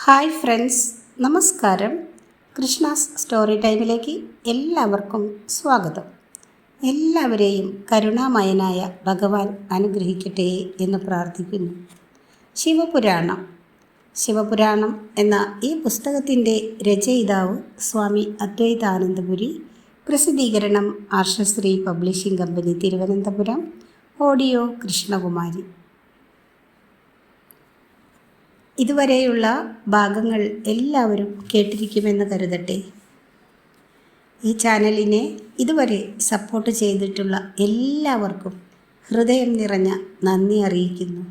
Hi friends നമസ്കാരം. Krishna's story ടൈമിലേക്ക് എല്ലാവർക്കും സ്വാഗതം. എല്ലാവരെയും കരുണാമയനായ ഭഗവാൻ അനുഗ്രഹിക്കട്ടെ എന്ന് പ്രാർത്ഥിക്കുന്നു. ശിവപുരാണം. ശിവപുരാണം എന്ന ഈ പുസ്തകത്തിന്റെ രചയിതാവ് സ്വാമി അദ്വൈതാനന്ദപുരി പ്രസിദ്ധീകരണം Arshasree publishing company Thiruvananthapuram audio Krishnakumari. ഇതുവരെയുള്ള ഭാഗങ്ങൾ എല്ലാവരും കേട്ടിരിക്കുമെന്ന് കരുതട്ടെ. ഈ ചാനലിനെ ഇതുവരെ സപ്പോർട്ട് ചെയ്തിട്ടുള്ള എല്ലാവർക്കും ഹൃദയം നിറഞ്ഞ നന്ദി അറിയിക്കുന്നു.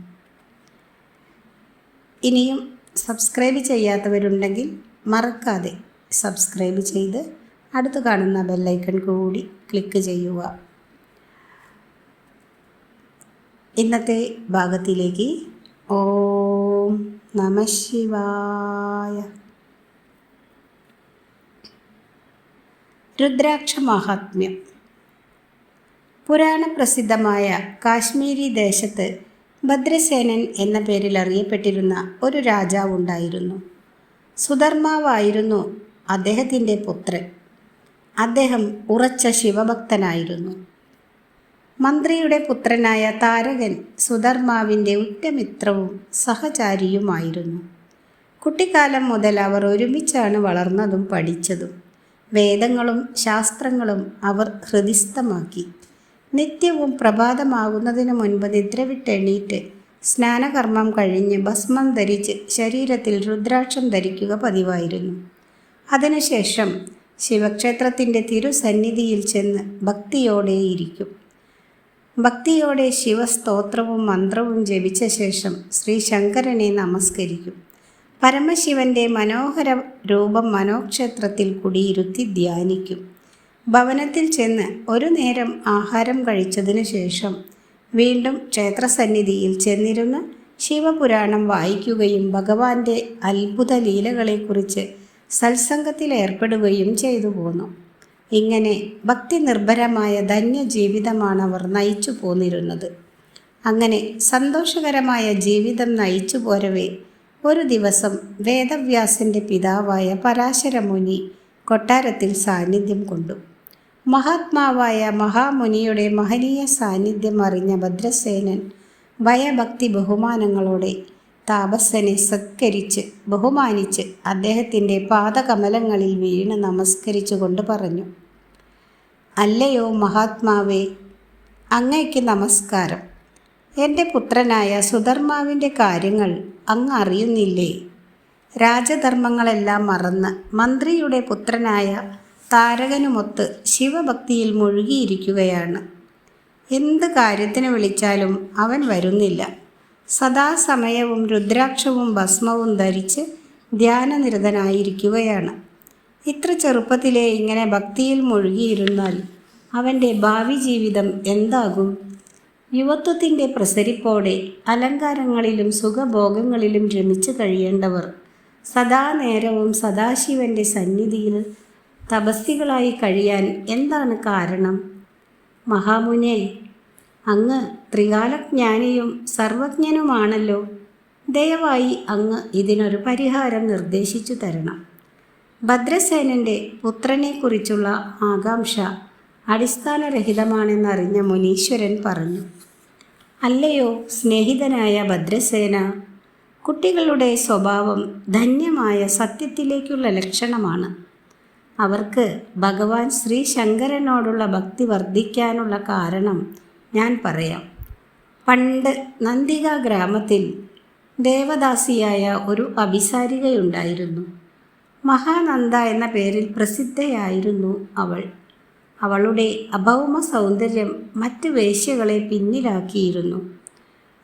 ഇനിയും സബ്സ്ക്രൈബ് ചെയ്യാത്തവരുണ്ടെങ്കിൽ മറക്കാതെ സബ്സ്ക്രൈബ് ചെയ്ത് അടുത്ത് കാണുന്ന ബെല്ലൈക്കൺ കൂടി ക്ലിക്ക് ചെയ്യുക. ഇന്നത്തെ ഭാഗത്തിലേക്ക് ഓം നമ ശിവായ. രുദ്രാക്ഷ മഹാത്മ്യം. പുരാണപ്രസിദ്ധമായ കാശ്മീരി ദേശത്ത് ഭദ്രസേനൻ എന്ന പേരിൽ അറിയപ്പെട്ടിരുന്ന ഒരു രാജാവുണ്ടായിരുന്നു സുധർമാവായിരുന്നു അദ്ദേഹത്തിന്റെ പുത്രൻ. അദ്ദേഹം ഉറച്ച ശിവഭക്തനായിരുന്നു. മന്ത്രിയുടെ പുത്രനായ താരകൻ സുധർമാവിന്റെ ഉറ്റമിത്രവും സഹചാരിയുമായിരുന്നു. കുട്ടിക്കാലം മുതൽ അവർ ഒരുമിച്ചാണ് വളർന്നതും പഠിച്ചതും. വേദങ്ങളും ശാസ്ത്രങ്ങളും അവർ ഹൃദിസ്ഥമാക്കി. നിത്യവും പ്രഭാതമാകുന്നതിന് മുൻപ് നിദ്രവിട്ടെണീറ്റ് സ്നാനകർമ്മം കഴിഞ്ഞ് ഭസ്മം ധരിച്ച് ശരീരത്തിൽ രുദ്രാക്ഷം ധരിക്കുക പതിവായിരുന്നു. അതിനുശേഷം ശിവക്ഷേത്രത്തിന്റെ തിരുസന്നിധിയിൽ ചെന്ന് ഭക്തിയോടെയിരിക്കും. ഭക്തിയോടെ ശിവസ്തോത്രവും മന്ത്രവും ജപിച്ച ശേഷം ശ്രീ ശങ്കരനെ നമസ്കരിക്കും. പരമശിവന്റെ മനോഹര രൂപം മനോക്ഷേത്രത്തിൽ കുടിയിരുത്തി ധ്യാനിക്കും. ഭവനത്തിൽ ചെന്ന് ഒരു നേരം ആഹാരം കഴിച്ചതിനു ശേഷം വീണ്ടും ക്ഷേത്രസന്നിധിയിൽ ചെന്നിരുന്ന് ശിവപുരാണം വായിക്കുകയും ഭഗവാന്റെ അത്ഭുത ലീലകളെക്കുറിച്ച് സത്സംഗത്തിൽ ഏർപ്പെടുകയും ചെയ്തു പോന്നു. ഇങ്ങനെ ഭക്തി നിർഭരമായ ധന്യ ജീവിതമാണ് അവർ നയിച്ചു പോന്നിരുന്നത്. അങ്ങനെ സന്തോഷകരമായ ജീവിതം നയിച്ചു പോരവേ ഒരു ദിവസം വേദവ്യാസിന്റെ പിതാവായ പരാശരമുനി കൊട്ടാരത്തിൽ സാന്നിധ്യം കൊണ്ടു. മഹാത്മാവായ മഹാമുനിയുടെ മഹനീയ സാന്നിധ്യം അറിഞ്ഞ ഭദ്രസേനൻ ഭയഭക്തി ബഹുമാനങ്ങളോടെ താപസനെ സത്കരിച്ച് ബഹുമാനിച്ച് അദ്ദേഹത്തിന്റെ പാദകമലങ്ങളിൽ വീണ് നമസ്കരിച്ചുകൊണ്ട് പറഞ്ഞു അല്ലയോ മഹാത്മാവേ അങ്ങയ്ക്ക് നമസ്കാരം. എന്റെ പുത്രനായ സുധർമാവിന്റെ കാര്യങ്ങൾ അങ്ങ് അറിയുന്നില്ലേ? രാജധർമ്മങ്ങളെല്ലാം മറന്ന് മന്ത്രിയുടെ പുത്രനായ താരകനുമൊത്ത് ശിവഭക്തിയിൽ മുഴുകിയിരിക്കുകയാണ്. എന്ത് കാര്യത്തിന് വിളിച്ചാലും അവൻ വരുന്നില്ല. സദാസമയവും രുദ്രാക്ഷവും ഭസ്മവും ധരിച്ച് ധ്യാനനിരതനായിരിക്കുകയാണ്. ഇത്ര ചെറുപ്പത്തിലെ ഇങ്ങനെ ഭക്തിയിൽ മുഴുകിയിരുന്നാൽ അവന്റെ ഭാവി ജീവിതം എന്താകും? യുവത്വത്തിന്റെ പ്രസരിപ്പോടെ അലങ്കാരങ്ങളിലും സുഖഭോഗങ്ങളിലും രമിച്ചു കഴിയേണ്ടവർ സദാ നേരവും സദാശിവന്റെ സന്നിധിയിൽ തപസ്സികളായി കഴിയാൻ എന്താണ് കാരണം? മഹാമുനെ അങ്ങ് ത്രികാലജ്ഞാനിയും സർവജ്ഞനുമാണല്ലോ. ദയവായി അങ്ങ് ഇതിനൊരു പരിഹാരം നിർദ്ദേശിച്ചു തരണം. ഭദ്രസേനന്റെ പുത്രനെക്കുറിച്ചുള്ള ആകാംക്ഷ അടിസ്ഥാനരഹിതമാണെന്നറിഞ്ഞ മുനീശ്വരൻ പറഞ്ഞു. അല്ലയോ സ്നേഹിതനായ ഭദ്രസേന കുട്ടികളുടെ സ്വഭാവം ധന്യമായ സത്യത്തിലേക്കുള്ള ലക്ഷണമാണ്. അവർക്ക് ഭഗവാൻ ശ്രീ ശങ്കരനോടുള്ള ഭക്തി വർദ്ധിക്കാനുള്ള കാരണം ഞാൻ പറയാം. പണ്ട് നന്ദിക ഗ്രാമത്തിൽ ദേവദാസിയായ ഒരു അഭിസാരികയുണ്ടായിരുന്നു. മഹാനന്ദ എന്ന പേരിൽ പ്രസിദ്ധയായിരുന്നു അവൾ. അവളുടെ അഭൗമ സൗന്ദര്യം മറ്റ് വേശ്യകളെ പിന്നിലാക്കിയിരുന്നു.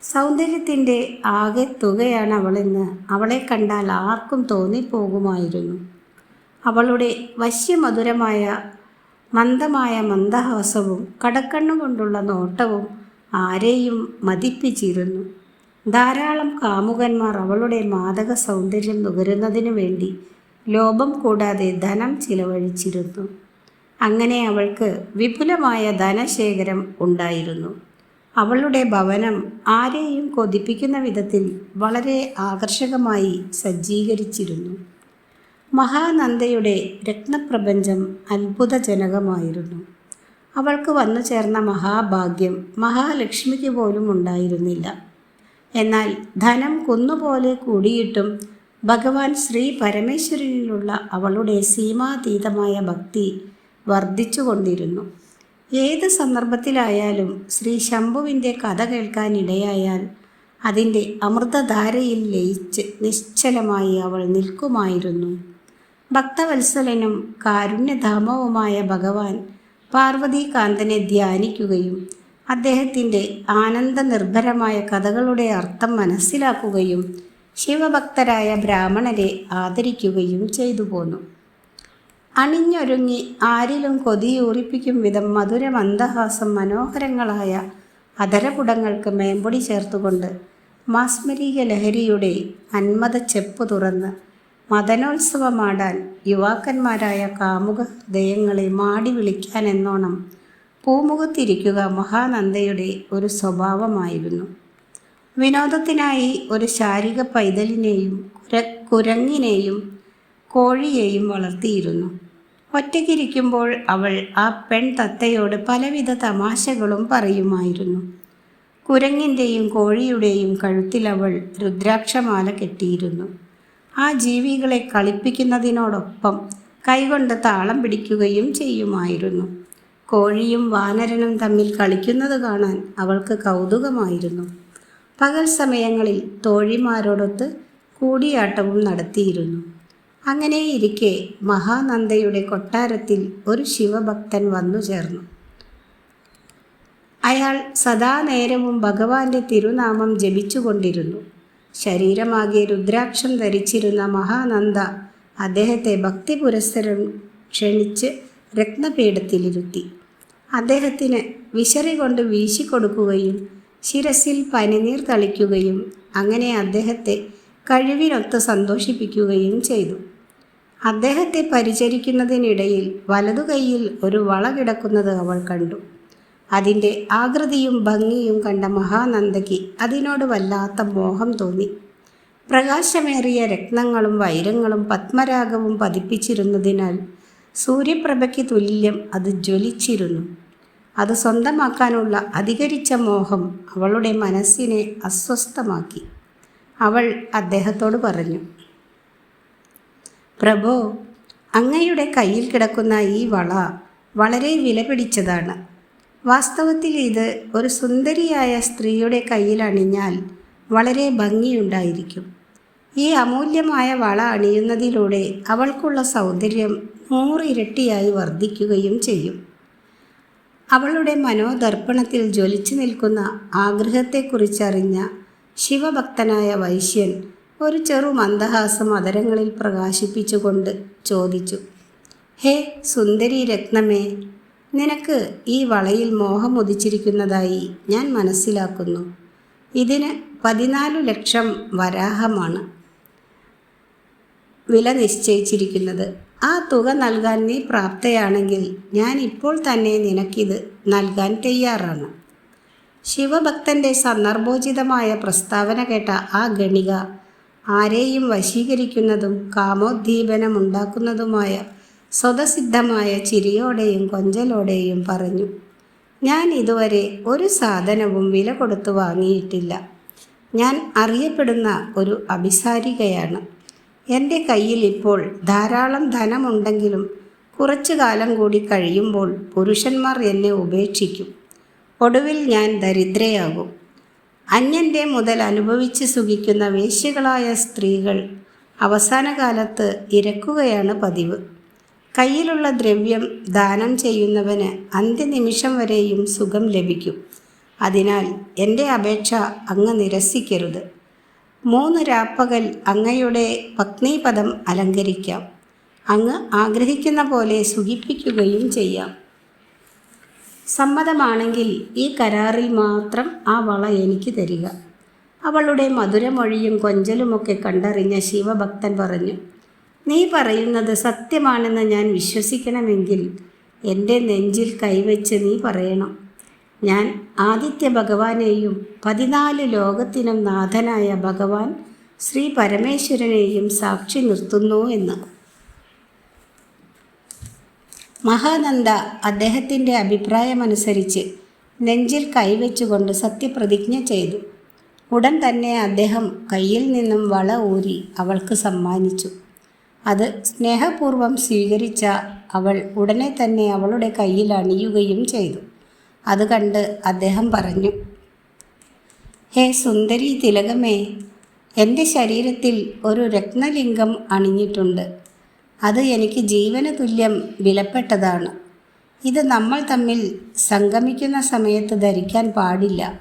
സൗന്ദര്യത്തിന്റെ ആകെ തുകയാണ് അവളെന്ന് അവളെ കണ്ടാൽ ആർക്കും തോന്നിപ്പോകുമായിരുന്നു. അവളുടെ വശ്യമധുരമായ മന്ദമായ മന്ദഹാസവും കടക്കണ്ണുകൊണ്ടുള്ള നോട്ടവും ആരെയും മതിപ്പിച്ചിരുന്നു. ധാരാളം കാമുകന്മാർ അവളുടെ മാദക സൗന്ദര്യം നുകരുന്നതിനു വേണ്ടി ലോഭം കൂടാതെ ധനം ചിലവഴിച്ചിരുന്നു. അങ്ങനെ അവൾക്ക് വിപുലമായ ധനശേഖരം ഉണ്ടായിരുന്നു. അവളുടെ ഭവനം ആരെയും കൊതിപ്പിക്കുന്ന വിധത്തിൽ വളരെ ആകർഷകമായി സജ്ജീകരിച്ചിരുന്നു. മഹാനന്ദയുടെ രത്നപ്രപഞ്ചം അത്ഭുതജനകമായിരുന്നു. അവൾക്ക് വന്നു ചേർന്ന മഹാഭാഗ്യം മഹാലക്ഷ്മിക്ക് പോലും ഉണ്ടായിരുന്നില്ല. എന്നാൽ ധനം കുന്നുപോലെ കൂടിയിട്ടും ഭഗവാൻ ശ്രീ പരമേശ്വരനിലുള്ള അവളുടെ സീമാതീതമായ ഭക്തി വർദ്ധിച്ചുകൊണ്ടിരുന്നു. ഏത് സന്ദർഭത്തിലായാലും ശ്രീ ശംഭുവിന്റെ കഥ കേൾക്കാനിടയായാൽ അതിന്റെ അമൃതധാരയിൽ ലയിച്ച് നിശ്ചലമായി അവൾ നിൽക്കുമായിരുന്നു. ഭക്തവത്സലനും കാരുണ്യധാമവുമായ ഭഗവാൻ പാർവതീകാന്തനെ ധ്യാനിക്കുകയും അദ്ദേഹത്തിന്റെ ആനന്ദനിർഭരമായ കഥകളുടെ അർത്ഥം മനസ്സിലാക്കുകയും ശിവഭക്തരായ ബ്രാഹ്മണരെ ആദരിക്കുകയും ചെയ്തു പോന്നു. അണിഞ്ഞൊരുങ്ങി ആരിലും കൊതിയൂറിപ്പിക്കും വിധം മധുര മന്ദഹാസം മനോഹരങ്ങളായ അധരപുടങ്ങൾക്ക് മേമ്പൊടി ചേർത്തുകൊണ്ട് മാസ്മരിക ലഹരിയുടെ അന്മത ചെപ്പ് തുറന്ന് മദനോത്സവമാടാൻ യുവാക്കന്മാരായ കാമുക ഹൃദയങ്ങളെ മാടി വിളിക്കാൻ എന്നോണം പൂമുഖത്തിരിക്കുക മഹാനന്ദയുടെ ഒരു സ്വഭാവമായിരുന്നു. വിനോദത്തിനായി ഒരു ശാരിക പൈതലിനെയും കുര കുരങ്ങിനെയും കോഴിയെയും വളർത്തിയിരുന്നു. ഒറ്റയ്ക്കിരിക്കുമ്പോൾ അവൾ ആ പെൺ തത്തയോട് പലവിധ തമാശകളും പറയുമായിരുന്നു. കുരങ്ങിന്റെയും കോഴിയുടെയും കഴുത്തിൽ അവൾ രുദ്രാക്ഷമാല കെട്ടിയിരുന്നു. ആ ജീവികളെ കളിപ്പിക്കുന്നതിനോടൊപ്പം കൈകൊണ്ട് താളം പിടിക്കുകയും ചെയ്യുമായിരുന്നു. കോഴിയും വാനരനും തമ്മിൽ കളിക്കുന്നത് കാണാൻ അവൾക്ക് കൗതുകമായിരുന്നു. പകൽ സമയങ്ങളിൽ തോഴിമാരോടൊത്ത് കൂടിയാട്ടവും നടത്തിയിരുന്നു. അങ്ങനെയിരിക്കെ മഹാനന്ദയുടെ കൊട്ടാരത്തിൽ ഒരു ശിവഭക്തൻ വന്നു ചേർന്നു. അയാൾ സദാ നേരവും ഭഗവാന്റെ തിരുനാമം ജപിച്ചുകൊണ്ടിരുന്നു. ശരീരമാകെ രുദ്രാക്ഷം ധരിച്ചിരുന്ന മഹാനന്ദ അദ്ദേഹത്തെ ഭക്തി പുരസ്സരം ക്ഷണിച്ച് രത്നപീഠത്തിലിരുത്തി. അദ്ദേഹത്തിന് വിശറി കൊണ്ട് വീശിക്കൊടുക്കുകയും ശിരസിൽ പനിനീർ തളിക്കുകയും അങ്ങനെ അദ്ദേഹത്തെ കഴിവിനൊത്ത് സന്തോഷിപ്പിക്കുകയും ചെയ്തു. അദ്ദേഹത്തെ പരിചരിക്കുന്നതിനിടയിൽ വലതു കൈയിൽ ഒരു വള കിടക്കുന്നത് അവൾ കണ്ടു. അതിന്റെ ആകൃതിയും ഭംഗിയും കണ്ട മഹാനന്ദയ്ക്ക് അതിനോട് വല്ലാത്ത മോഹം തോന്നി. പ്രകാശമേറിയ രത്നങ്ങളും വൈരങ്ങളും പത്മരാഗവും പതിപ്പിച്ചിരുന്നതിനാൽ സൂര്യപ്രഭയ്ക്ക് തുല്യം അത് ജ്വലിച്ചിരുന്നു. അത് സ്വന്തമാക്കാനുള്ള അധികരിച്ച മോഹം അവളുടെ മനസ്സിനെ അസ്വസ്ഥമാക്കി. അവൾ അദ്ദേഹത്തോട് പറഞ്ഞു പ്രഭോ അങ്ങയുടെ കയ്യിൽ കിടക്കുന്ന ഈ വള വളരെ വിലപിടിച്ചതാണ്. വാസ്തവത്തിൽ ഇത് ഒരു സുന്ദരിയായ സ്ത്രീയുടെ കയ്യിൽ അണിഞ്ഞാൽ വളരെ ഭംഗിയുണ്ടായിരിക്കും. ഈ അമൂല്യമായ വള അണിയുന്നതിലൂടെ അവൾക്കുള്ള സൗന്ദര്യം നൂറിരട്ടിയായി വർദ്ധിക്കുകയും ചെയ്യും. അവളുടെ മനോദർപ്പണത്തിൽ ജ്വലിച്ചു നിൽക്കുന്ന ആഗ്രഹത്തെക്കുറിച്ചറിഞ്ഞ ശിവഭക്തനായ വൈശ്യൻ ഒരു ചെറു മന്ദഹാസം അതരങ്ങളിൽ പ്രകാശിപ്പിച്ചുകൊണ്ട് ചോദിച്ചു ഹേ സുന്ദരി രത്നമേ നിനക്ക് ഈ വളയിൽ മോഹം ഉദിച്ചിരിക്കുന്നതായി ഞാൻ മനസ്സിലാക്കുന്നു. ഇതിന് പതിനാലു ലക്ഷം വരാഹമാണ് വില നിശ്ചയിച്ചിരിക്കുന്നത്. ആ തുക നൽകാൻ നീ പ്രാപ്തയാണെങ്കിൽ ഞാൻ ഇപ്പോൾ തന്നെ നിനക്കിത് നൽകാൻ തയ്യാറാണ്. ശിവഭക്തന്റെ സന്ദർഭോചിതമായ പ്രസ്താവന കേട്ട ആ ഗണിക ആരെയും വശീകരിക്കുന്നതും കാമോദ്ദീപനമുണ്ടാക്കുന്നതുമായ സ്വതസിദ്ധമായ ചിരിയോടെയും കൊഞ്ചലോടെയും പറഞ്ഞു ഞാൻ ഇതുവരെ ഒരു സാധനവും വില കൊടുത്തു വാങ്ങിയിട്ടില്ല. ഞാൻ അറിയപ്പെടുന്ന ഒരു അഭിസാരികയാണ്. എന്റെ കയ്യിൽ ഇപ്പോൾ ധാരാളം ധനമുണ്ടെങ്കിലും കുറച്ചു കാലം കൂടി കഴിയുമ്പോൾ പുരുഷന്മാർ എന്നെ ഉപേക്ഷിക്കും. ഒടുവിൽ ഞാൻ ദരിദ്രയാകും. അന്യന്റെ മുതൽ അനുഭവിച്ച് സുഖിക്കുന്ന വേശ്യകളായ സ്ത്രീകൾ അവസാന കാലത്ത് ഇരക്കുകയാണ് പതിവ്. കയ്യിലുള്ള ദ്രവ്യം ദാനം ചെയ്യുന്നവന് അന്ത്യനിമിഷം വരെയും സുഖം ലഭിക്കും. അതിനാൽ എന്റെ അപേക്ഷ അങ്ങ് നിരസിക്കരുത്. മൂന്ന് രാപ്പകൽ അങ്ങയുടെ പത്നീപദം അലങ്കരിക്കാം. അങ്ങ് ആഗ്രഹിക്കുന്ന പോലെ സുഖിപ്പിക്കുകയും ചെയ്യാം. സമ്മതമാണെങ്കിൽ ഈ കരാറിൽ മാത്രം ആ വള എനിക്ക് തരിക. അവളുടെ മധുരമൊഴിയും കൊഞ്ചലുമൊക്കെ കണ്ടറിഞ്ഞ ശിവഭക്തൻ പറഞ്ഞു നീ പറയുന്നത് സത്യമാണെന്ന് ഞാൻ വിശ്വസിക്കണമെങ്കിൽ എന്റെ നെഞ്ചിൽ കൈവച്ച് നീ പറയണം. ഞാൻ ആദിത്യ ഭഗവാനെയും പതിനാല് ലോകത്തിനും നാഥനായ ഭഗവാൻ ശ്രീ പരമേശ്വരനെയും സാക്ഷി നിർത്തുന്നു എന്ന്. മഹാനന്ദ അദ്ദേഹത്തിന്റെ അഭിപ്രായമനുസരിച്ച് നെഞ്ചിൽ കൈവച്ചുകൊണ്ട് സത്യപ്രതിജ്ഞ ചെയ്തു. ഉടൻ തന്നെ അദ്ദേഹം കയ്യിൽ നിന്നും വള ഊരി അവൾക്ക് സമ്മാനിച്ചു. അത് സ്നേഹപൂർവം സ്വീകരിച്ച അവൾ ഉടനെ തന്നെ അവളുടെ കയ്യിൽ അണിയുകയും ചെയ്തു. അത് കണ്ട് അദ്ദേഹം പറഞ്ഞു ഹേ സുന്ദരി തിലകമേ എന്റെ ശരീരത്തിൽ ഒരു രത്നലിംഗം അണിഞ്ഞിട്ടുണ്ട്. അത് എനിക്ക് ജീവന തുല്യം വിലപ്പെട്ടതാണ്. ഇത് നമ്മൾ തമ്മിൽ സംഗമിക്കുന്ന സമയത്ത് ധരിക്കാൻ പാടില്ല.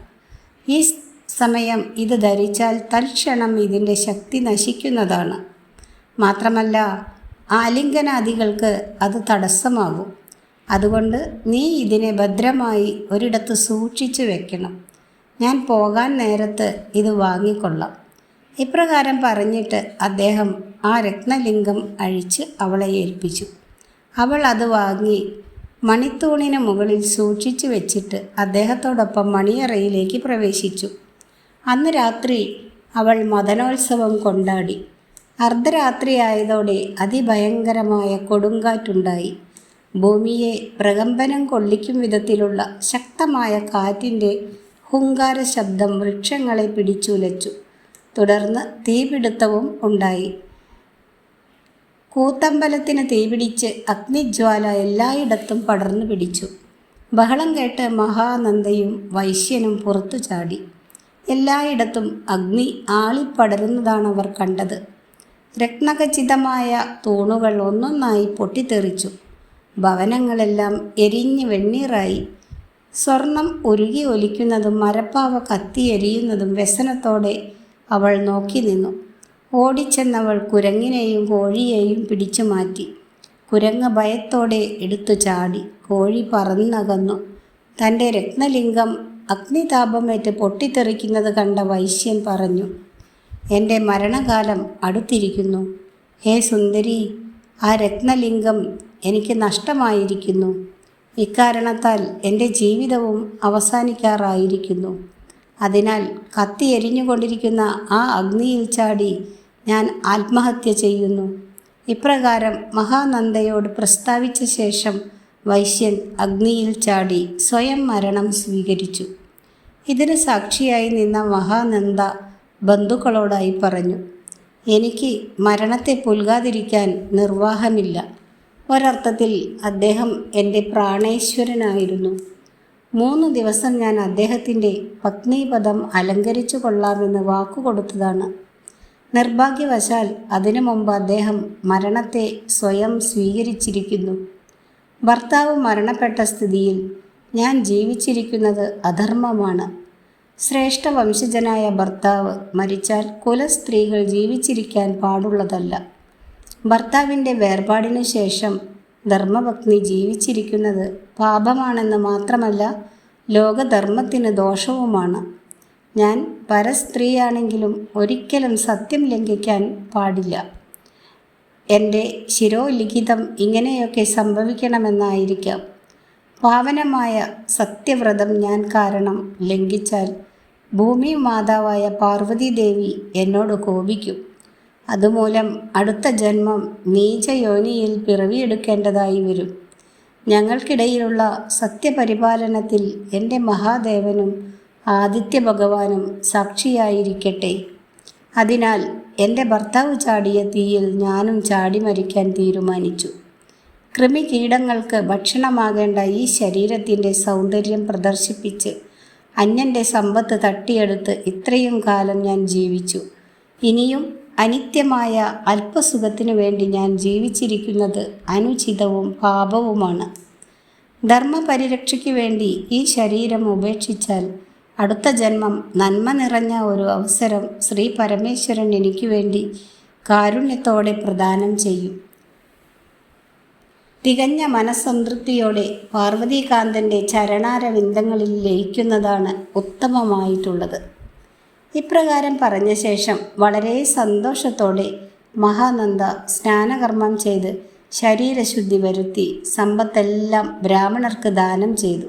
ഈ സമയം ഇത് ധരിച്ചാൽ തൽക്ഷണം ഇതിന്റെ ശക്തി നശിക്കുന്നതാണ്. മാത്രമല്ല ആലിംഗനാദികൾക്ക് അത് തടസ്സമാകും. അതുകൊണ്ട് നീ ഇതിനെ ഭദ്രമായി ഒരിടത്ത് സൂക്ഷിച്ചു വെക്കണം. ഞാൻ പോകാൻ നേരത്ത് ഇത് വാങ്ങിക്കൊള്ളാം. ഇപ്രകാരം പറഞ്ഞിട്ട് അദ്ദേഹം ആ രത്നലിംഗം അഴിച്ച് അവളെ ഏൽപ്പിച്ചു. അവൾ അത് വാങ്ങി മണിത്തൂണിന് മുകളിൽ സൂക്ഷിച്ചു വെച്ചിട്ട് അദ്ദേഹത്തോടൊപ്പം മണിയറയിലേക്ക് പ്രവേശിച്ചു. അന്ന് രാത്രി അവൾ മദനോത്സവം കൊണ്ടാടി. അർദ്ധരാത്രിയായതോടെ അതിഭയങ്കരമായ കൊടുങ്കാറ്റുണ്ടായി. ഭൂമിയെ പ്രകമ്പനം കൊള്ളിക്കും വിധത്തിലുള്ള ശക്തമായ കാറ്റിന്റെ ഹുങ്കാര ശബ്ദം വൃക്ഷങ്ങളെ പിടിച്ചുലച്ചു. തുടർന്ന് തീപിടുത്തവും ഉണ്ടായി. കൂത്തമ്പലത്തിന് തീപിടിച്ച് അഗ്നിജ്വാല എല്ലായിടത്തും പടർന്നു പിടിച്ചു. ബഹളം കേട്ട് മഹാനന്ദയും വൈശ്യനും പുറത്തു ചാടി എല്ലായിടത്തും അഗ്നി ആളിപ്പടരുന്നതാണ് അവർ കണ്ടത്. രത്നഖചിതമായ തൂണുകൾ ഒന്നൊന്നായി പൊട്ടിത്തെറിച്ചു. ഭവനങ്ങളെല്ലാം എരിഞ്ഞ് വെണ്ണീറായി. സ്വർണം ഉരുകി ഒലിക്കുന്നതും മരപ്പാവ കത്തി എരിയുന്നതും വ്യസനത്തോടെ അവൾ നോക്കി നിന്നു. ഓടിച്ചെന്നവൾ കുരങ്ങിനെയും കോഴിയെയും പിടിച്ചു മാറ്റി. കുരങ്ങ് ഭയത്തോടെ എടുത്തു ചാടി. കോഴി പറന്നകന്നു. തന്റെ രത്നലിംഗം അഗ്നിതാപമേറ്റ് പൊട്ടിത്തെറിക്കുന്നത് കണ്ട വൈശ്യൻ പറഞ്ഞു എന്റെ മരണകാലം അടുത്തിരിക്കുന്നു. ഹേ സുന്ദരി ആ രത്നലിംഗം എനിക്ക് നഷ്ടമായിരിക്കുന്നു. ഇക്കാരണത്താൽ എന്റെ ജീവിതവും അവസാനിക്കാറായിരിക്കുന്നു. അതിനാൽ കത്തി എരിഞ്ഞുകൊണ്ടിരിക്കുന്ന ആ അഗ്നിയിൽ ചാടി ഞാൻ ആത്മഹത്യ ചെയ്യുന്നു. ഇപ്രകാരം മഹാനന്ദയോട് പ്രസ്താവിച്ച ശേഷം വൈശ്യൻ അഗ്നിയിൽ ചാടി സ്വയം മരണം സ്വീകരിച്ചു. ഇതിന് സാക്ഷിയായി നിന്ന മഹാനന്ദ ബന്ധുക്കളോടായി പറഞ്ഞു എനിക്ക് മരണത്തെ പുൽകാതിരിക്കാൻ നിർവാഹമില്ല. ഒരർത്ഥത്തിൽ അദ്ദേഹം എന്റെ പ്രാണേശ്വരനായിരുന്നു. മൂന്ന് ദിവസം ഞാൻ അദ്ദേഹത്തിന്റെ പത്നീപദം അലങ്കരിച്ചു കൊള്ളാമെന്ന് വാക്കുകൊടുത്തതാണ്. നിർഭാഗ്യവശാൽ അതിനു മുമ്പ് അദ്ദേഹം മരണത്തെ സ്വയം സ്വീകരിച്ചിരിക്കുന്നു. ഭർത്താവ് മരണപ്പെട്ട സ്ഥിതിയിൽ ഞാൻ ജീവിച്ചിരിക്കുന്നത് അധർമ്മമാണ്. ശ്രേഷ്ഠ വംശജനായ ഭർത്താവ് മരിച്ചാൽ കുലസ്ത്രീകൾ ജീവിച്ചിരിക്കാൻ പാടുള്ളതല്ല. ഭർത്താവിന്റെ വേർപാടിനു ശേഷം ധർമ്മപത്നി ജീവിച്ചിരിക്കുന്നത് പാപമാണെന്ന് മാത്രമല്ല ലോകധർമ്മത്തിന് ദോഷവുമാണ്. ഞാൻ പരസ്ത്രീയാണെങ്കിലും ഒരിക്കലും സത്യം ലംഘിക്കാൻ പാടില്ല. എന്റെ ശിരോലിഖിതം ഇങ്ങനെയൊക്കെ സംഭവിക്കണമെന്നായിരിക്കാം. പാവനമായ സത്യവ്രതം ഞാൻ കാരണം ലംഘിച്ചാൽ ഭൂമി മാതാവായ പാർവതീദേവി എന്നോട് കോപിക്കും. അതുമൂലം അടുത്ത ജന്മം നീചയോനിയിൽ പിറവിയെടുക്കേണ്ടതായി വരും. ഞങ്ങൾക്കിടയിലുള്ള സത്യപരിപാലനത്തിൽ എന്റെ മഹാദേവനും ആദിത്യ ഭഗവാനും സാക്ഷിയായിരിക്കട്ടെ. അതിനാൽ എന്റെ ഭർത്താവ് ചാടിയ തീയിൽ ഞാനും ചാടി മരിക്കാൻ തീരുമാനിച്ചു. കൃമികീടങ്ങൾക്ക് ഭക്ഷണമാകേണ്ട ഈ ശരീരത്തിന്റെ സൗന്ദര്യം പ്രദർശിപ്പിച്ച് അന്യന്റെ സമ്പത്ത് തട്ടിയെടുത്ത് ഇത്രയും കാലം ഞാൻ ജീവിച്ചു. ഇനിയും അനിത്യമായ അല്പസുഖത്തിനു വേണ്ടി ഞാൻ ജീവിച്ചിരിക്കുന്നത് അനുചിതവും പാപവുമാണ്. ധർമ്മപരിരക്ഷയ്ക്ക് വേണ്ടി ഈ ശരീരം ഉപേക്ഷിച്ചാൽ അടുത്ത ജന്മം നന്മ നിറഞ്ഞ ഒരു അവസരം ശ്രീ പരമേശ്വരൻ എനിക്ക് വേണ്ടി കാരുണ്യത്തോടെ പ്രദാനം ചെയ്യും. തികഞ്ഞ മനസ്സംതൃപ്തിയോടെ പാർവതീകാന്തന്റെ ചരണാരവിന്ദങ്ങളിൽ ലയിക്കുന്നതാണ് ഉത്തമമായിട്ടുള്ളത്. ഇപ്രകാരം പറഞ്ഞ ശേഷം വളരെ സന്തോഷത്തോടെ മഹാനന്ദ സ്നാനകർമ്മം ചെയ്ത് ശരീരശുദ്ധി വരുത്തി സമ്പത്തെല്ലാം ബ്രാഹ്മണർക്ക് ദാനം ചെയ്തു.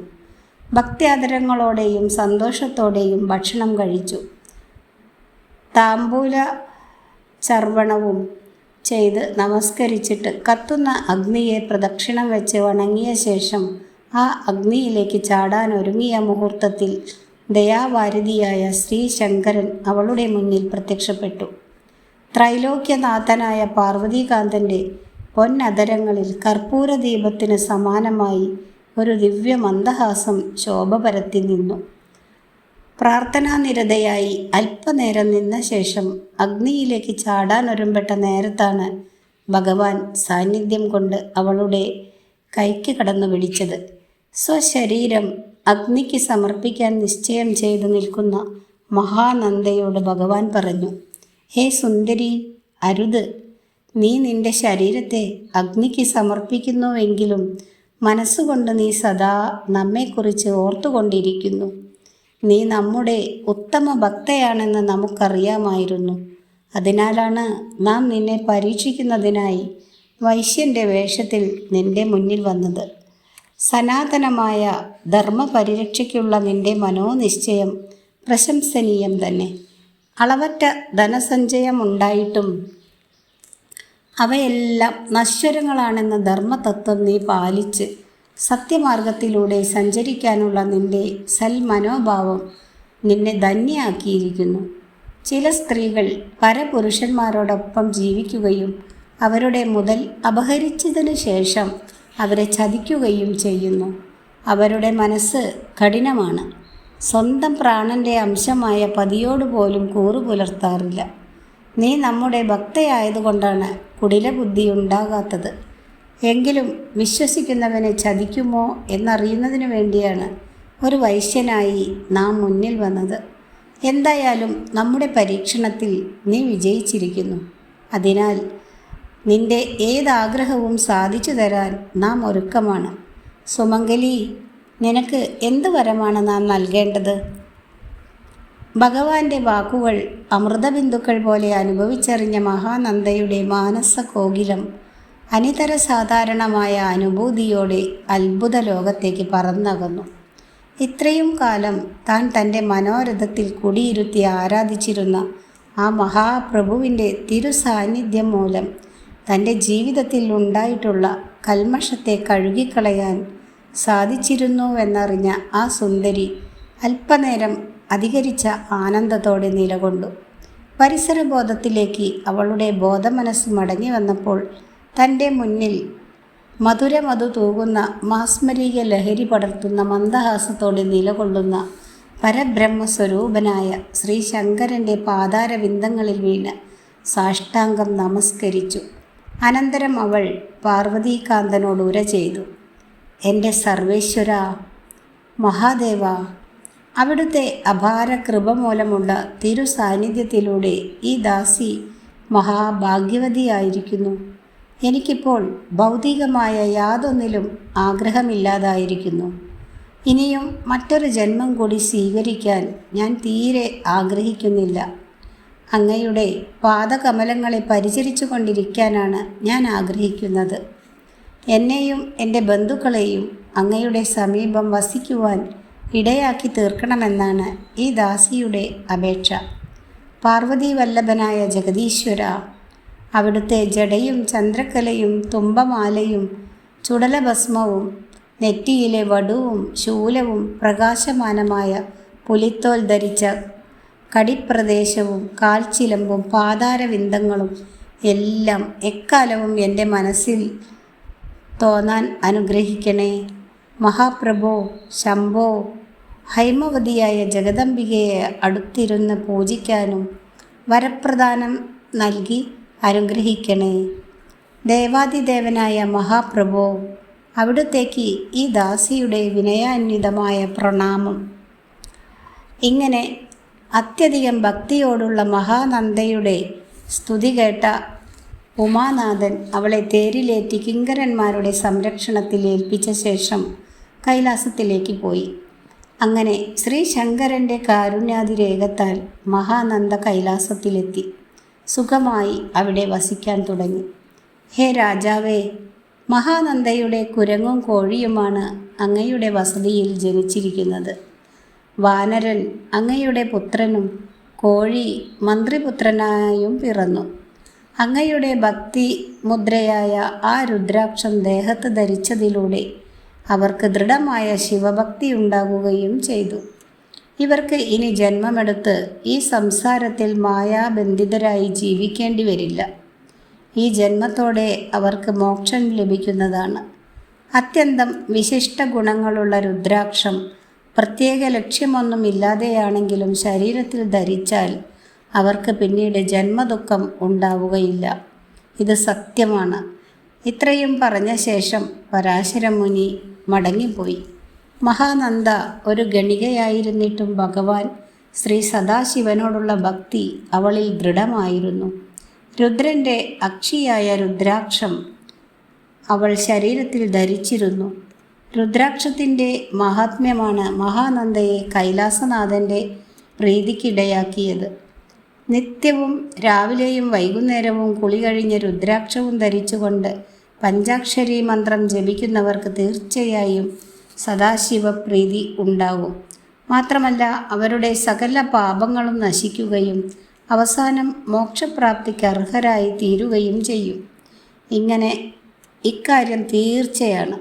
ഭക്ത്യാദരങ്ങളോടെയും സന്തോഷത്തോടെയും ഭക്ഷണം കഴിച്ചു. താമ്പൂല ചർവണവും ചെയ്ത് നമസ്കരിച്ചിട്ട് കത്തുന്ന അഗ്നിയെ പ്രദക്ഷിണം വെച്ച് വണങ്ങിയ ശേഷം ആ അഗ്നിയിലേക്ക് ചാടാൻ ഒരുങ്ങിയ മുഹൂർത്തത്തിൽ ദയാവാരിധിയായ ശ്രീ ശങ്കരൻ അവളുടെ മുന്നിൽ പ്രത്യക്ഷപ്പെട്ടു. ത്രൈലോക്യനാഥനായ പാർവതീകാന്തന്റെ പൊന്നതരങ്ങളിൽ കർപ്പൂരദീപത്തിന് സമാനമായി ഒരു ദിവ്യ മന്ദഹാസം ശോഭ പരത്തി നിന്നു. പ്രാർത്ഥനാനിരതയായി അല്പനേരം നിന്ന ശേഷം അഗ്നിയിലേക്ക് ചാടാൻ ഒരുമ്പെട്ട നേരത്താണ് ഭഗവാൻ സാന്നിധ്യം കൊണ്ട് അവളുടെ കൈക്ക് കടന്നു പിടിച്ചത് സ്വശരീരം അഗ്നിക്ക് സമർപ്പിക്കാൻ നിശ്ചയം ചെയ്തു നിൽക്കുന്ന മഹാനന്ദയോട് ഭഗവാൻ പറഞ്ഞു ഹേ സുന്ദരി അരുത്. നീ നിന്റെ ശരീരത്തെ അഗ്നിക്ക് സമർപ്പിക്കുന്നുവെങ്കിലും മനസ്സുകൊണ്ട് നീ സദാ നമ്മെക്കുറിച്ച് ഓർത്തുകൊണ്ടിരിക്കുന്നു. നീ നമ്മുടെ ഉത്തമ ഭക്തയാണെന്ന് നമുക്കറിയാമായിരുന്നു. അതിനാലാണ് നാം നിന്നെ പരീക്ഷിക്കുന്നതിനായി വൈശ്യന്റെ വേഷത്തിൽ നിന്റെ മുന്നിൽ വന്നത്. സനാതനമായ ധർമ്മപരിരക്ഷയ്ക്കുള്ള നിന്റെ മനോനിശ്ചയം പ്രശംസനീയം തന്നെ. അളവറ്റ ധനസഞ്ചയമുണ്ടായിട്ടും അവയെല്ലാം നശ്വരങ്ങളാണെന്ന ധർമ്മതത്വം നീ പാലിച്ച് സത്യമാർഗത്തിലൂടെ സഞ്ചരിക്കാനുള്ള നിന്റെ സൽമനോഭാവം നിന്നെ ധന്യയാക്കിയിരിക്കുന്നു. ചില സ്ത്രീകൾ പരപുരുഷന്മാരോടൊപ്പം ജീവിക്കുകയും അവരുടെ മുതൽ അപഹരിച്ചതിനു ശേഷം അവരെ ചതിക്കുകയും ചെയ്യുന്നു. അവരുടെ മനസ്സ് കഠിനമാണ്. സ്വന്തം പ്രാണന്റെ അംശമായ പതിയോട് പോലും കൂറു പുലർത്താറില്ല. നീ നമ്മുടെ ഭക്തയായതുകൊണ്ടാണ് കുടിലബുദ്ധി ഉണ്ടാകാത്തത്. എങ്കിലും വിശ്വസിക്കുന്നവനെ ചതിക്കുമോ എന്നറിയുന്നതിനു വേണ്ടിയാണ് ഒരു വൈശ്യനായി നാം മുന്നിൽ വന്നത്. എന്തായാലും നമ്മുടെ പരീക്ഷണത്തിൽ നീ വിജയിച്ചിരിക്കുന്നു. അതിനാൽ നിന്റെ ഏതാഗ്രഹവും സാധിച്ചു തരാൻ നാം ഒരുക്കമാണ്. സുമംഗലി നിനക്ക് എന്ത് വരമാണ് നാം നൽകേണ്ടത്? ഭഗവാന്റെ വാക്കുകൾ അമൃതബിന്ദുക്കൾ പോലെ അനുഭവിച്ചറിഞ്ഞ മഹാനന്ദയുടെ മാനസ കോകിലം അനിതര സാധാരണമായ അനുഭൂതിയോടെ അത്ഭുത ലോകത്തേക്ക് പറന്നകന്നു. ഇത്രയും കാലം താൻ തന്റെ മനോരഥത്തിൽ കുടിയിരുത്തി ആരാധിച്ചിരുന്ന ആ മഹാപ്രഭുവിന്റെ തിരുസാന്നിധ്യം മൂലം തന്റെ ജീവിതത്തിൽ ഉണ്ടായിട്ടുള്ള കൽമഷത്തെ കഴുകിക്കളയാൻ സാധിച്ചിരുന്നുവെന്നറിഞ്ഞ ആ സുന്ദരി അല്പനേരം അധികരിച്ച ആനന്ദത്തോടെ നിലകൊണ്ടു. പരിസരബോധത്തിലേക്ക് അവളുടെ ബോധമനസ്സ് മടങ്ങി വന്നപ്പോൾ തന്റെ മുന്നിൽ മധുരമധു തൂകുന്ന മാസ്മരീയ ലഹരി പടർത്തുന്ന മന്ദഹാസത്തോടെ നിലകൊള്ളുന്ന പരബ്രഹ്മസ്വരൂപനായ ശ്രീ ശങ്കരന്റെ പാതാരവിന്ദങ്ങളിൽ വീണ് സാഷ്ടാംഗം നമസ്കരിച്ചു. അനന്തരം അവൾ പാർവതീകാന്തനോട് ഉര ചെയ്തു. എന്റെ സർവേശ്വര മഹാദേവ അവിടുത്തെ അപാര കൃപ മൂലമുള്ള തിരു സാന്നിധ്യത്തിലൂടെ ഈ ദാസി മഹാഭാഗ്യവതിയായിരിക്കുന്നു. എനിക്കിപ്പോൾ ഭൗതികമായ യാതൊന്നിലും ആഗ്രഹമില്ലാതായിരിക്കുന്നു. ഇനിയും മറ്റൊരു ജന്മം കൂടി സ്വീകരിക്കാൻ ഞാൻ തീരെ ആഗ്രഹിക്കുന്നില്ല. അങ്ങയുടെ പാദകമലങ്ങളെ പരിചരിച്ചു കൊണ്ടിരിക്കാനാണ് ഞാൻ ആഗ്രഹിക്കുന്നത്. എന്നെയും എന്റെ ബന്ധുക്കളെയും അങ്ങയുടെ സമീപം വസിക്കുവാൻ ഇടയാക്കി തീർക്കണമെന്നാണ് ഈ ദാസിയുടെ അപേക്ഷ. പാർവതി വല്ലഭനായ ജഗദീശ്വര അവിടുത്തെ ജടയും ചന്ദ്രക്കലയും തുമ്പമാലയും ചുടലഭസ്മവും നെറ്റിയിലെ വടുവും ശൂലവും പ്രകാശമാനമായ പുലിത്തോൽ ധരിച്ച കടിപ്രദേശവും കാൽച്ചിലമ്പും പാതാരവിന്ദങ്ങളും എല്ലാം എക്കാലവും എന്റെ മനസ്സിൽ തോന്നാൻ അനുഗ്രഹിക്കണേ. മഹാപ്രഭോ ശംഭോ ഹൈമവതിയായ ജഗദംബികയെ അടുത്തിരുന്ന് പൂജിക്കാനും വരപ്രദാനം നൽകി അനുഗ്രഹിക്കണേ ദേവാദിദേവനായ മഹാപ്രഭോ അവിടുത്തേക്ക് ഈ ദാസിയുടെ വിനയാന്വിതമായ പ്രണാമം. ഇങ്ങനെ അത്യധികം ഭക്തിയോടുള്ള മഹാനന്ദയുടെ സ്തുതി കേട്ട ഉമാനാഥൻ അവളെ തേരിലേറ്റി കിങ്കരന്മാരുടെ സംരക്ഷണത്തിൽ ഏൽപ്പിച്ച ശേഷം കൈലാസത്തിലേക്ക് പോയി. അങ്ങനെ ശ്രീ ശങ്കരന്റെ കാരുണ്യാതിരേകത്താൽ മഹാനന്ദ കൈലാസത്തിലെത്തി. സുഖമായി അവിടെ വസിക്കാൻ തുടങ്ങി. ഹേ രാജാവേ മഹാനന്ദയുടെ കുരങ്ങും കോഴിയുമാണ് അങ്ങയുടെ വസതിയിൽ ജനിച്ചിരിക്കുന്നത്. വാനരൻ അങ്ങയുടെ പുത്രനും കോഴി മന്ത്രിപുത്രനായും പിറന്നു. അങ്ങയുടെ ഭക്തി മുദ്രയായ ആ രുദ്രാക്ഷം ദേഹത്ത് ധരിച്ചതിലൂടെ അവർക്ക് ദൃഢമായ ശിവഭക്തി ഉണ്ടാകുകയും ചെയ്തു. ഇവർക്ക് ഇനി ജന്മമെടുത്ത് ഈ സംസാരത്തിൽ മായാബന്ധിതരായി ജീവിക്കേണ്ടി വരില്ല. ഈ ജന്മത്തോടെ അവർക്ക് മോക്ഷം ലഭിക്കുന്നതാണ്. അത്യന്തം വിശിഷ്ട ഗുണങ്ങളുള്ള രുദ്രാക്ഷം പ്രത്യേക ലക്ഷ്യമൊന്നുമില്ലാതെയാണെങ്കിലും ശരീരത്തിൽ ധരിച്ചാൽ അവർക്ക് പിന്നീട് ജന്മദുഃഖം ഉണ്ടാവുകയില്ല. ഇത് സത്യമാണ്. ഇത്രയും പറഞ്ഞ ശേഷം പരാശരമുനി മടങ്ങിപ്പോയി. മഹാനന്ദ ഒരു ഗണികയായിരുന്നിട്ടും ഭഗവാൻ ശ്രീ സദാശിവനോടുള്ള ഭക്തി അവളിൽ ദൃഢമായിരുന്നു. രുദ്രന്റെ അക്ഷിയായ രുദ്രാക്ഷം അവൾ ശരീരത്തിൽ ധരിച്ചിരുന്നു. രുദ്രാക്ഷത്തിന്റെ മഹാത്മ്യമാണ് മഹാനന്ദയെ കൈലാസനാഥന്റെ പ്രീതിക്കിടയാക്കിയത്. നിത്യവും രാവിലെയും വൈകുന്നേരവും കുളി കഴിഞ്ഞ് രുദ്രാക്ഷവും ധരിച്ചുകൊണ്ട് പഞ്ചാക്ഷരി മന്ത്രം ജപിക്കുന്നവർക്ക് തീർച്ചയായും സദാശിവപ്രീതി ഉണ്ടാകും. മാത്രമല്ല അവരുടെ സകല പാപങ്ങളും നശിക്കുകയും അവസാനം മോക്ഷപ്രാപ്തിക്ക് അർഹരായി തീരുകയും ചെയ്യും. ഇങ്ങനെ ഇക്കാര്യം തീർച്ചയാണ്.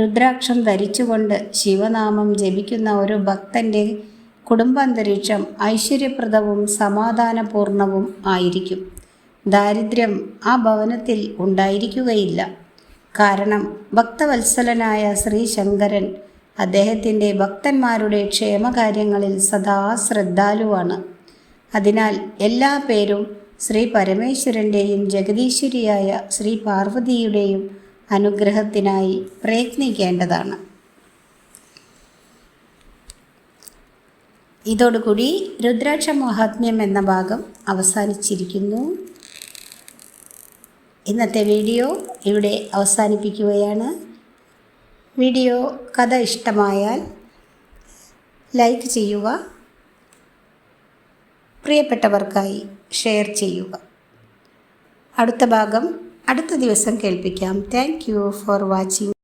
രുദ്രാക്ഷം ധരിച്ചുകൊണ്ട് ശിവനാമം ജപിക്കുന്ന ഒരു ഭക്തന്റെ കുടുംബാന്തരീക്ഷം ഐശ്വര്യപ്രദവും സമാധാനപൂർണവും ആയിരിക്കും. ദാരിദ്ര്യം ആ ഭവനത്തിൽ ഉണ്ടായിരിക്കുകയില്ല. കാരണം ഭക്തവത്സലനായ ശ്രീശങ്കരൻ അദ്ദേഹത്തിന്റെ ഭക്തന്മാരുടെ ക്ഷേമകാര്യങ്ങളിൽ സദാ ശ്രദ്ധാലുവാണ്. അതിനാൽ എല്ലാ പേരും ശ്രീ പരമേശ്വരന്റെയും ജഗദീശ്വരിയായ ശ്രീ പാർവതിയുടെയും അനുഗ്രഹത്തിനായി പ്രയത്നിക്കേണ്ടതാണ്. ഇതോടുകൂടി രുദ്രാക്ഷ മഹാത്മ്യം എന്ന ഭാഗം അവസാനിച്ചിരിക്കുന്നു. ഇന്നത്തെ വീഡിയോ ഇവിടെ അവസാനിപ്പിക്കുകയാണ്. വീഡിയോ കഥ ഇഷ്ടമായാൽ ലൈക്ക് ചെയ്യുക. പ്രിയപ്പെട്ടവർക്കായി ഷെയർ ചെയ്യുക. അടുത്ത ഭാഗം അടുത്ത ദിവസം കേൾപ്പിക്കാം. Thank you for watching.